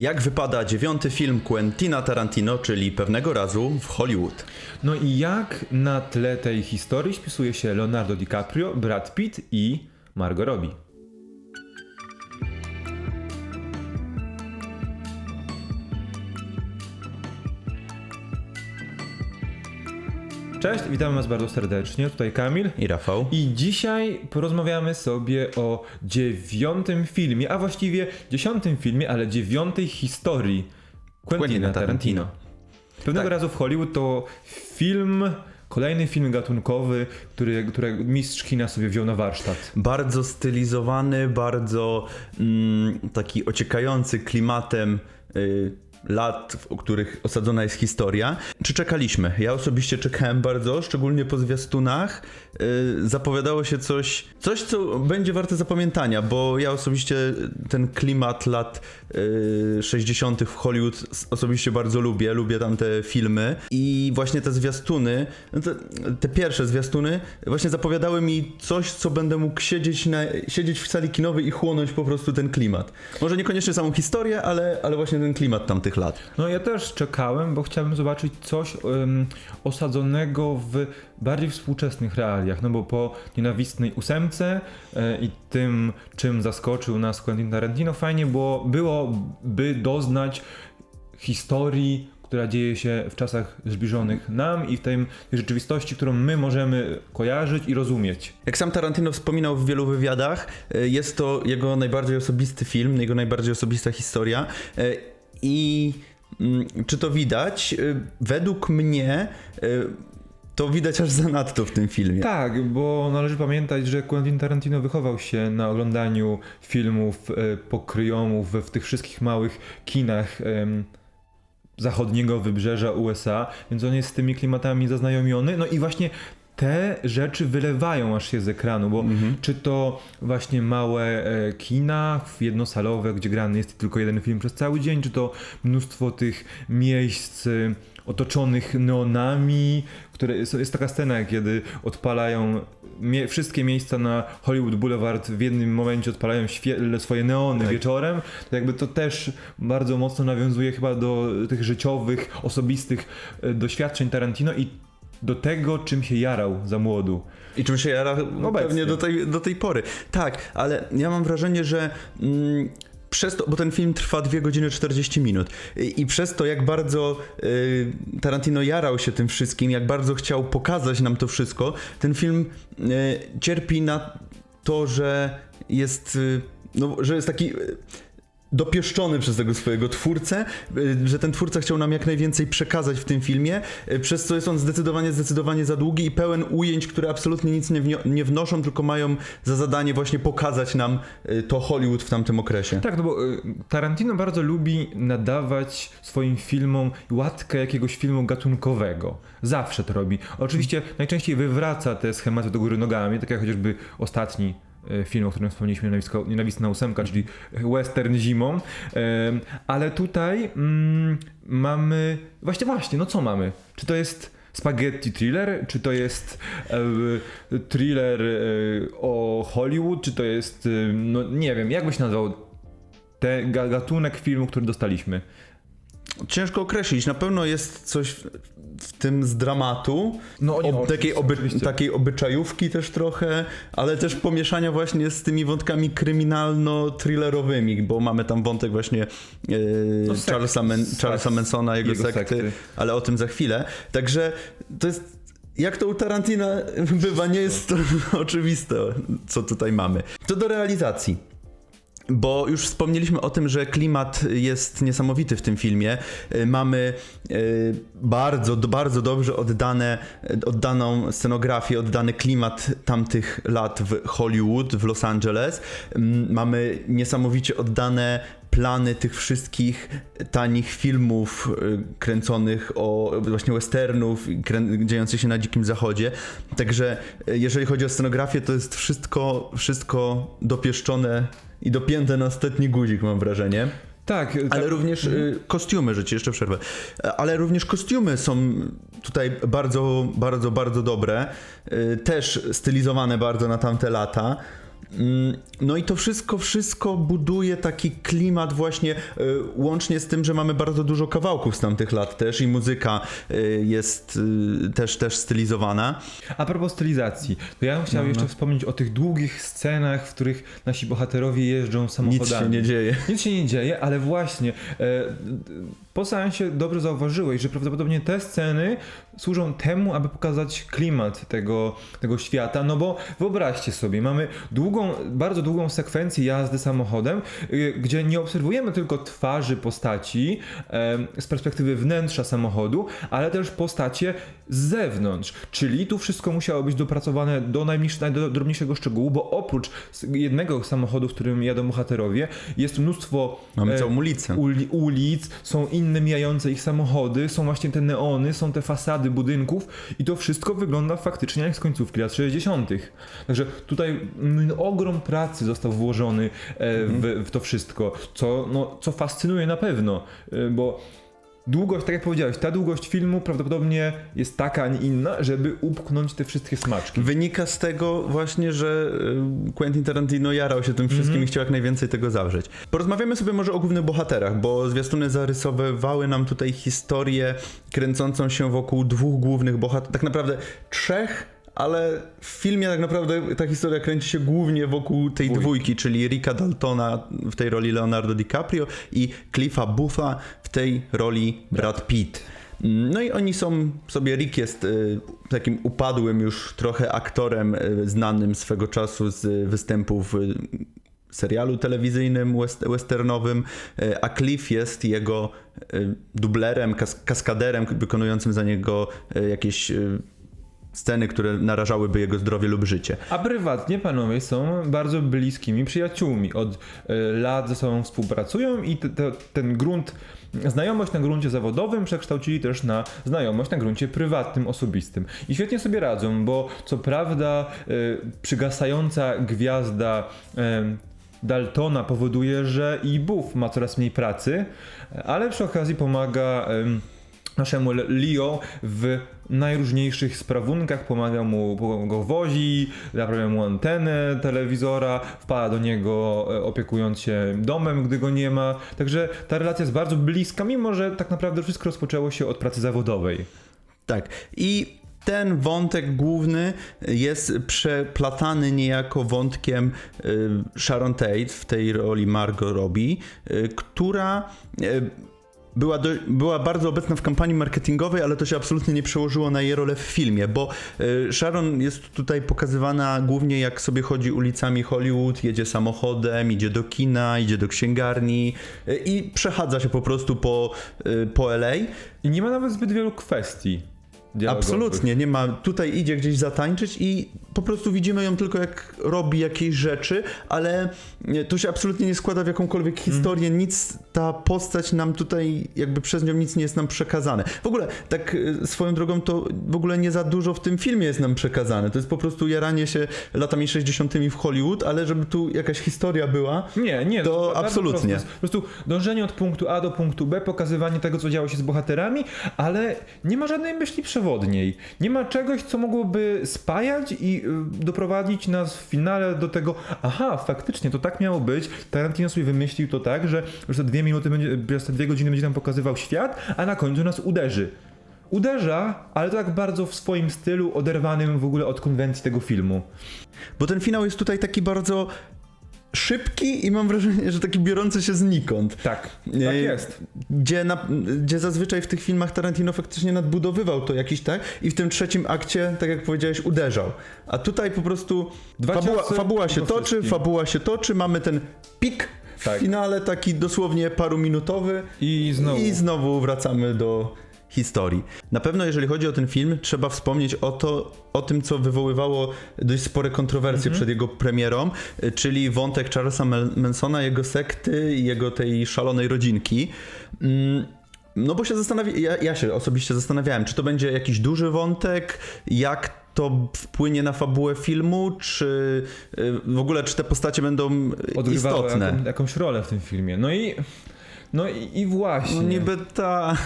Jak wypada dziewiąty film Quentina Tarantino, czyli pewnego razu w Hollywood? No i jak na tle tej historii spisuje się Leonardo DiCaprio, Brad Pitt i Margot Robbie? Cześć, witamy Was bardzo serdecznie. Tutaj Kamil. I Rafał? I dzisiaj porozmawiamy sobie o dziewiątym filmie, a właściwie dziesiątym filmie, ale dziewiątej historii Quentina. Tarantino. Pewnego Tak. razu w Hollywood to film, kolejny film gatunkowy, który, który mistrz kina sobie wziął na warsztat. Bardzo stylizowany, bardzo mm, taki ociekający klimatem y, lat, w których osadzona jest historia. Czy czekaliśmy? Ja osobiście czekałem bardzo, szczególnie po zwiastunach. Y, zapowiadało się coś, coś, co będzie warte zapamiętania, bo ja osobiście ten klimat lat y, 60. w Hollywood osobiście bardzo lubię. Lubię tam te filmy i właśnie te zwiastuny, no te, te pierwsze zwiastuny właśnie zapowiadały mi coś, co będę mógł siedzieć, na, siedzieć w sali kinowej i chłonąć po prostu ten klimat. Może niekoniecznie samą historię, ale, ale właśnie ten klimat tamtych lat. No ja też czekałem, bo chciałbym zobaczyć coś em, osadzonego w bardziej współczesnych realiach, no bo po nienawistnej ósemce e, i tym, czym zaskoczył nas Quentin Tarantino, fajnie było, byłoby doznać historii, która dzieje się w czasach zbliżonych nam i w tej rzeczywistości, którą my możemy kojarzyć i rozumieć. Jak sam Tarantino wspominał w wielu wywiadach, y, jest to jego najbardziej osobisty film, jego najbardziej osobista historia. Y, I mm, czy to widać? Y, Według mnie y, to widać aż zanadto w tym filmie. Tak, bo należy pamiętać, że Quentin Tarantino wychował się na oglądaniu filmów e, pokryjomów w tych wszystkich małych kinach zachodniego wybrzeża USA, więc on jest z tymi klimatami zaznajomiony. No i właśnie te rzeczy wylewają aż się z ekranu, bo czy to właśnie małe e, kina jednosalowe, gdzie grany jest tylko jeden film przez cały dzień, czy to mnóstwo tych miejsc e, otoczonych neonami, które jest, jest taka scena, kiedy odpalają mie- wszystkie miejsca na Hollywood Boulevard w jednym momencie odpalają swoje neony Tak. wieczorem, to jakby to też bardzo mocno nawiązuje chyba do tych życiowych, osobistych e, doświadczeń Tarantino i do tego, czym się jarał za młodu. I czym się jara no, Obecnie. pewnie do tej, do tej pory. Tak, ale ja mam wrażenie, że mm, przez to, bo ten film trwa 2 godziny 40 minut i, i przez to jak bardzo y, Tarantino jarał się tym wszystkim, jak bardzo chciał pokazać nam to wszystko, ten film y, cierpi na to, że jest, y, no, że jest taki... Dopieszczony przez tego swojego twórcę, y, że ten twórca chciał nam jak najwięcej przekazać w tym filmie, y, przez co jest on zdecydowanie, zdecydowanie za długi i pełen ujęć, które absolutnie nic nie, nie wnoszą, tylko mają za zadanie właśnie pokazać nam y, to Hollywood w tamtym okresie. Tak, no bo Tarantino bardzo lubi nadawać swoim filmom łatkę jakiegoś filmu gatunkowego. Zawsze to robi. Oczywiście najczęściej wywraca te schematy do góry nogami, tak jak chociażby ostatni y, film, o którym wspomnieliśmy, Nienawisko- Nienawistna ósemka, czyli western zimą. Ale tutaj mm, mamy... Właśnie, właśnie, no co mamy? Czy to jest spaghetti thriller? Czy to jest e, thriller e, o Hollywood? Czy to jest... e, no nie wiem, jak byś nazwał ten ga- gatunek filmu, który dostaliśmy. Ciężko określić, na pewno jest coś w- tym z dramatu, No, nie, ob, takiej, oby, takiej obyczajówki też trochę, ale też pomieszania właśnie z tymi wątkami kryminalno-thrillerowymi, bo mamy tam wątek właśnie e, No, sekt- Charlesa, Men, Charlesa Mansona, jego, jego sekty, sekty. ale o tym za chwilę. Także to jest jak to u Tarantina bywa, nie jest to oczywiste, co tutaj mamy. To do realizacji. Bo już wspomnieliśmy o tym, że klimat jest niesamowity w tym filmie. Y, Mamy y, bardzo, bardzo dobrze oddane, oddaną scenografię, oddany klimat tamtych lat w Hollywood, w Los Angeles. Mm, Mamy niesamowicie oddane plany tych wszystkich tanich filmów y, kręconych o właśnie westernów dziejących się na dzikim zachodzie. Także jeżeli chodzi o scenografię, to jest wszystko, wszystko dopieszczone i dopięte na ostatni guzik, mam wrażenie. Tak, Ale tak. również y, kostiumy, że ci jeszcze przerwę. Ale również kostiumy są tutaj bardzo, bardzo, bardzo dobre. Y, Też stylizowane bardzo na tamte lata. Mm, No i to wszystko, wszystko buduje taki klimat właśnie, y, łącznie z tym, że mamy bardzo dużo kawałków z tamtych lat też i muzyka y, jest y, też, też stylizowana. A propos stylizacji, to ja bym chciał No, jeszcze no. wspomnieć o tych długich scenach, w których nasi bohaterowie jeżdżą samochodami. Nic się nie dzieje. Nic się nie dzieje, ale właśnie e, po seansie dobrze zauważyłeś, że prawdopodobnie te sceny służą temu, aby pokazać klimat tego, tego świata, no bo wyobraźcie sobie, mamy długą, bardzo długą sekwencję jazdy samochodem, y, gdzie nie obserwujemy tylko twarzy postaci z perspektywy wnętrza samochodu, ale też postacie z zewnątrz, czyli tu wszystko musiało być dopracowane do najdrobniejszego szczegółu, bo oprócz jednego samochodu, w którym jadą bohaterowie, jest mnóstwo Mamy całą ulicę. uli, ulic, są inne mijające ich samochody, są właśnie te neony, są te fasady budynków i to wszystko wygląda faktycznie jak z końcówki lat 60. Także tutaj mm, ogrom pracy został włożony e, w, w to wszystko, co, no, co fascynuje na pewno, e, bo długość, tak jak powiedziałeś, ta długość filmu prawdopodobnie jest taka, a nie inna, żeby upchnąć te wszystkie smaczki. Wynika z tego właśnie, że y, Quentin Tarantino jarał się tym wszystkim i chciał jak najwięcej tego zawrzeć. Porozmawiamy sobie może o głównych bohaterach, bo zwiastuny zarysowywały nam tutaj historię kręcącą się wokół dwóch głównych bohaterów, tak naprawdę trzech, ale w filmie tak naprawdę ta historia kręci się głównie wokół tej Dwójki. dwójki, czyli Ricka Daltona w tej roli Leonardo DiCaprio i Cliffa Bootha w tej roli Brad Pitt. No i oni są sobie, Rick jest y, takim upadłym już trochę aktorem y, znanym swego czasu z występów w serialu telewizyjnym west, westernowym, y, a Cliff jest jego y, dublerem, kas, kaskaderem wykonującym za niego y, jakieś y, sceny, które narażałyby jego zdrowie lub życie. A prywatnie panowie są bardzo bliskimi przyjaciółmi. Od e, lat ze sobą współpracują i te, te, ten grunt, znajomość na gruncie zawodowym przekształcili też na znajomość na gruncie prywatnym, osobistym. I świetnie sobie radzą, bo co prawda e, przygasająca gwiazda e, Daltona powoduje, że i Buff ma coraz mniej pracy, ale przy okazji pomaga em, naszemu Le- Leo w najróżniejszych sprawunkach, pomaga mu, go wozi, naprawia mu antenę telewizora, wpada do niego e, opiekując się domem, gdy go nie ma. Także ta relacja jest bardzo bliska, mimo że tak naprawdę wszystko rozpoczęło się od pracy zawodowej. Tak. I ten wątek główny jest przeplatany niejako wątkiem y, Sharon Tate w tej roli Margot Robbie, y, która y, była, do, była bardzo obecna w kampanii marketingowej, ale to się absolutnie nie przełożyło na jej rolę w filmie, bo y, Sharon jest tutaj pokazywana głównie jak sobie chodzi ulicami Hollywood, jedzie samochodem, idzie do kina, idzie do księgarni y, i przechadza się po prostu po, y, po LA. I nie ma nawet zbyt wielu kwestii. Absolutnie, nie ma. Tutaj idzie gdzieś zatańczyć i po prostu widzimy ją tylko jak robi jakieś rzeczy, ale to się absolutnie nie składa w jakąkolwiek historię, nic, ta postać nam tutaj, jakby przez nią nic nie jest nam przekazane. W ogóle, tak y, swoją drogą, to w ogóle nie za dużo w tym filmie jest nam przekazane. To jest po prostu jaranie się latami 60. w Hollywood, ale żeby tu jakaś historia była, Nie, nie. To bardzo absolutnie. Po prostu dążenie od punktu A do punktu B, pokazywanie tego, co działo się z bohaterami, ale nie ma żadnej myśli przewodniej. Nie ma czegoś, co mogłoby spajać i y, doprowadzić nas w finale do tego, aha, faktycznie to tak miało być. Tarantino sobie wymyślił to tak, że już te dwie minuty, będzie, przez te dwie godziny będzie nam pokazywał świat, a na końcu nas uderzy. Uderza, ale tak bardzo w swoim stylu, oderwanym w ogóle od konwencji tego filmu. Bo ten finał jest tutaj taki bardzo szybki i mam wrażenie, że taki biorący się znikąd. Tak, Nie, tak jest. Gdzie, na, gdzie zazwyczaj w tych filmach Tarantino faktycznie nadbudowywał to jakiś tak i w tym trzecim akcie, tak jak powiedziałeś, uderzał. A tutaj po prostu Dwa fabuła, fabuła się po toczy, wszystkim. fabuła się toczy, mamy ten pik w Tak. finale, taki dosłownie paruminutowy I znowu. i znowu wracamy do historii. Na pewno jeżeli chodzi o ten film, trzeba wspomnieć o, to, o tym, co wywoływało dość spore kontrowersje przed jego premierą, czyli wątek Charlesa Mansona, jego sekty i jego tej szalonej rodzinki. Mm, No bo się zastanawiam, ja, ja się osobiście zastanawiałem, czy to będzie jakiś duży wątek, jak to wpłynie na fabułę filmu, czy y, w ogóle czy te postacie będą odgrywały istotne. jaką, jakąś rolę w tym filmie. No i no i, i właśnie. No niby ta...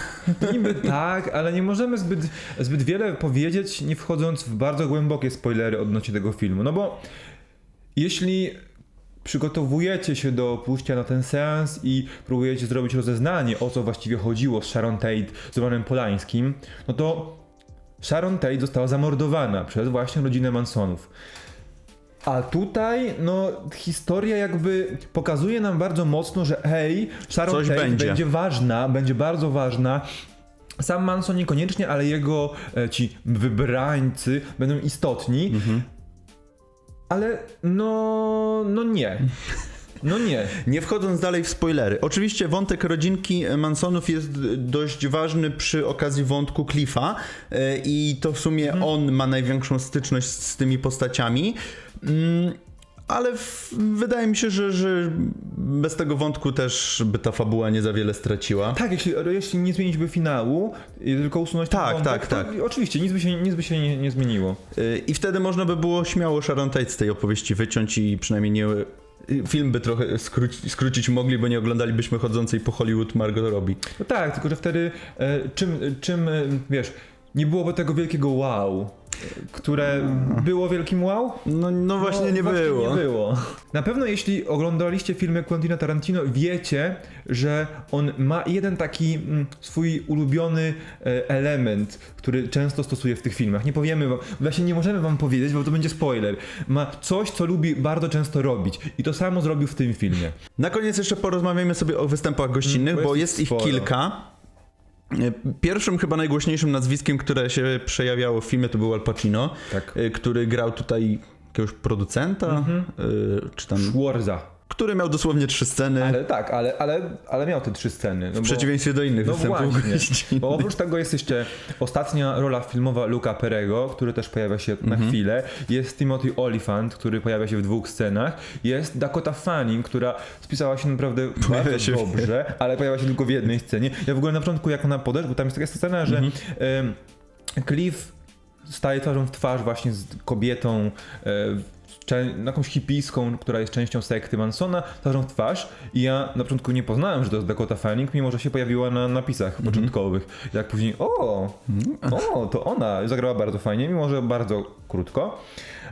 Niby tak, ale nie możemy zbyt, zbyt wiele powiedzieć, nie wchodząc w bardzo głębokie spoilery odnośnie tego filmu. No bo jeśli przygotowujecie się do pójścia na ten seans i próbujecie zrobić rozeznanie, o co właściwie chodziło z Sharon Tate, z Romanem Polańskim, no to Sharon Tate została zamordowana przez właśnie rodzinę Mansonów. A tutaj, no, historia jakby pokazuje nam bardzo mocno, że hej, Sharon Coś Tate będzie. będzie ważna, będzie bardzo ważna. Sam Manson niekoniecznie, ale jego e, ci wybrańcy będą istotni. Mhm. Ale no, no nie. No nie. Nie wchodząc dalej w spoilery. Oczywiście wątek rodzinki Mansonów jest dość ważny przy okazji wątku Cliffa e, i to w sumie on ma największą styczność z tymi postaciami. Mm, Ale w, wydaje mi się, że, że bez tego wątku też by ta fabuła nie za wiele straciła. Tak, jeśli, jeśli nie zmienić by finału, i tylko usunąć ten Tak, wątek, tak, tak. Oczywiście, nic by się, nic by się nie, nie zmieniło. Y, I wtedy można by było śmiało Sharon Tate z tej opowieści wyciąć i przynajmniej nie. Film by trochę skróci, skrócić mogli, bo nie oglądalibyśmy chodzącej po Hollywood Margot Robbie. No tak, tylko że wtedy e, czym, czym, e, wiesz, nie byłoby tego wielkiego wow, które było wielkim wow? No, no właśnie nie było. nie było. Na pewno jeśli oglądaliście filmy Quentina Tarantino, wiecie, że on ma jeden taki mm, swój ulubiony e, element, który często stosuje w tych filmach. Nie powiemy wam, właśnie nie możemy wam powiedzieć, bo to będzie spoiler. Ma coś, co lubi bardzo często robić i to samo zrobił w tym filmie. Na koniec jeszcze porozmawiamy sobie o występach gościnnych, Mm, bo bo jest jest ich sporo. kilka. Pierwszym, chyba najgłośniejszym nazwiskiem, które się przejawiało w filmie, to był Al Pacino, Tak. y, który grał tutaj jakiegoś producenta, Mhm. y, czy tam, Schwarza. Który miał dosłownie trzy sceny, Ale tak, ale, ale, ale miał te trzy sceny. No w bo- przeciwieństwie do innych No występów właśnie, bo oprócz tego jest jeszcze ostatnia rola filmowa Luca Perego, który też pojawia się na Mhm. chwilę. Jest Timothy Olyphant, który pojawia się w dwóch scenach. Jest Dakota Fanning, która spisała się naprawdę bardzo się w- dobrze, ale pojawia się tylko w jednej scenie. Ja w ogóle na początku jak ona podeszła, bo tam jest taka scena, że Mhm. Cliff staje twarzą w twarz właśnie z kobietą, e, jakąś hipiską, która jest częścią sekty Mansona, twarzą w twarz i ja na początku nie poznałem, że to jest Dakota Fanning, mimo że się pojawiła na napisach początkowych. Jak później, o, o, to ona zagrała bardzo fajnie, mimo że bardzo krótko.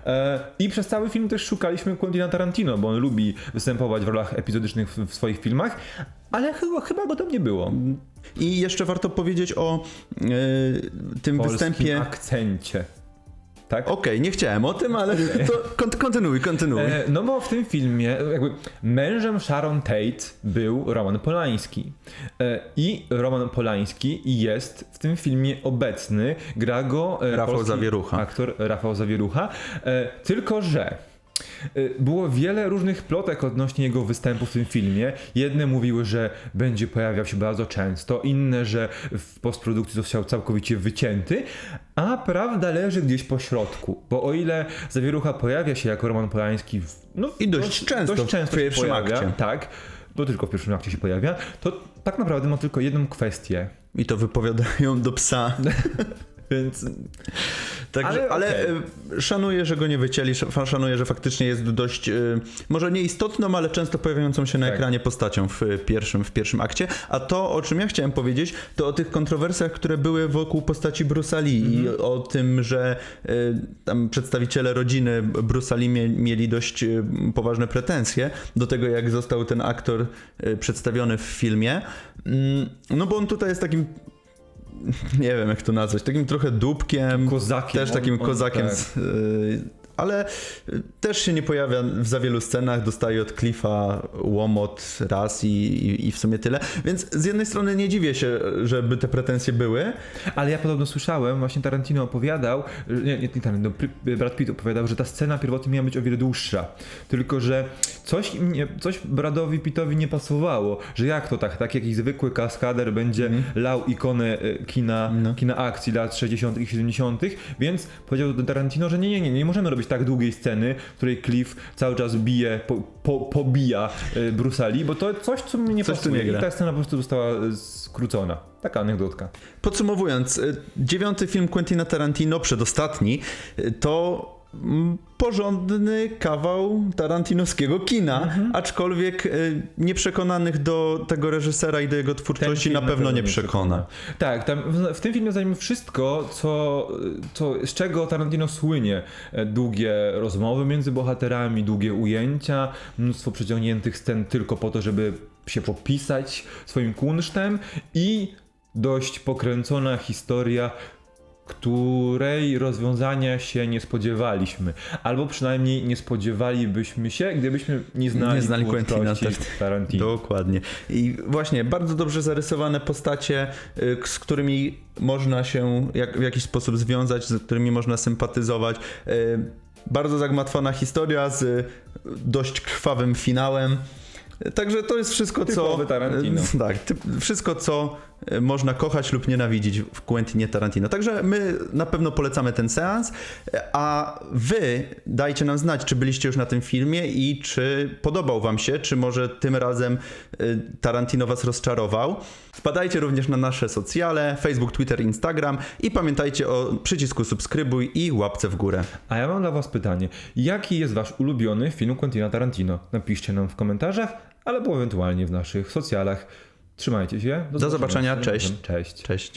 E, I przez cały film też szukaliśmy Quentina Tarantino, bo on lubi występować w rolach epizodycznych w, swoich filmach, ale chyba, chyba go tam nie było. I jeszcze warto powiedzieć o y, tym polskim występie. akcencie. Tak? Okej, nie chciałem o tym, ale to kont- kontynuuj, kontynuuj. E, no bo w tym filmie jakby mężem Sharon Tate był Roman Polański. E, I Roman Polański jest w tym filmie obecny. Gra go e, Rafał Zawierucha. Aktor Rafał Zawierucha. E, tylko, że Y, Było wiele różnych plotek odnośnie jego występu w tym filmie. Jedne mówiły, że będzie pojawiał się bardzo często, inne, że w postprodukcji został całkowicie wycięty, a prawda leży gdzieś po środku. Bo o ile Zawierucha pojawia się jako Roman Polański w, no, I dość często dość w często się pierwszym pojawia, akcie. Tak, bo tylko w pierwszym akcie się pojawia, to tak naprawdę ma tylko jedną kwestię. I to wypowiadają do psa. Więc Także, Ale ale okej. y, szanuję, że go nie wycięli, sz- szanuję, że faktycznie jest dość, y, może nieistotną, ale często pojawiającą się na Tak. ekranie postacią w y, pierwszym, w pierwszym akcie. A to, o czym ja chciałem powiedzieć, to o tych kontrowersjach, które były wokół postaci Bruce'a Lee i o tym, że y, tam przedstawiciele rodziny Bruce'a Lee mie, mieli dość poważne pretensje do tego, jak został ten aktor przedstawiony w filmie. Mm, No bo on tutaj jest takim nie wiem jak to nazwać, takim trochę dupkiem, Kozakiem. też On- takim on- kozakiem, tak. z, y, ale y, też się nie pojawia w za wielu scenach, dostaje od Cliffa łomot raz i, i, i w sumie tyle, więc z jednej strony nie dziwię się, żeby te pretensje były, Ale ja podobno słyszałem, właśnie Tarantino opowiadał, że- nie, nie Tarantino, Brad Pitt opowiadał, że ta scena pierwotnie miała być o wiele dłuższa. Tylko, że coś, nie, coś Bradowi Pittowi nie pasowało, że jak to tak, tak jakiś zwykły kaskader będzie lał ikonę e, kina, No. kina akcji lat 60. i 70., więc powiedział do Tarantino, że nie, nie, nie, nie możemy robić tak długiej sceny, w której Cliff cały czas bije, po, po, pobija Bruce'a Lee, bo to coś, co mi nie Coś pasuje. nie. I ta scena po prostu została e, skrócona. Taka anegdotka. Podsumowując, y, dziewiąty film Quentina Tarantino, przedostatni, y, to porządny kawał tarantinowskiego kina, Mhm. aczkolwiek y, nieprzekonanych do tego reżysera i do jego twórczości na pewno nie przekona. Tak, tam w, w tym filmie znajdziemy wszystko, co, co, z czego Tarantino słynie. E, Długie rozmowy między bohaterami, długie ujęcia, mnóstwo przeciągniętych scen tylko po to, żeby się popisać swoim kunsztem i dość pokręcona historia, której rozwiązania się nie spodziewaliśmy. Albo przynajmniej nie spodziewalibyśmy się, gdybyśmy nie znali, Nie znali Quentina twórczości Tarantino. Dokładnie. I właśnie bardzo dobrze zarysowane postacie, y, z którymi można się jak, w jakiś sposób związać, z którymi można sympatyzować. Y, Bardzo zagmatwana historia z dość krwawym finałem. Także to jest wszystko, co. Typowy Tarantino. y, Tak, typ, wszystko, co można kochać lub nienawidzić w Quentinie Tarantino. Także my na pewno polecamy ten seans, a wy dajcie nam znać, czy byliście już na tym filmie i czy podobał wam się, czy może tym razem y, Tarantino was rozczarował. Wpadajcie również na nasze socjale, Facebook, Twitter, Instagram i pamiętajcie o przycisku subskrybuj i łapce w górę. A ja mam dla Was pytanie. Jaki jest Wasz ulubiony film Quentina Tarantino? Napiszcie nam w komentarzach, albo ewentualnie w naszych socjalach. Trzymajcie się. Do zobaczenia, następnym cześć. Cześć. Cześć.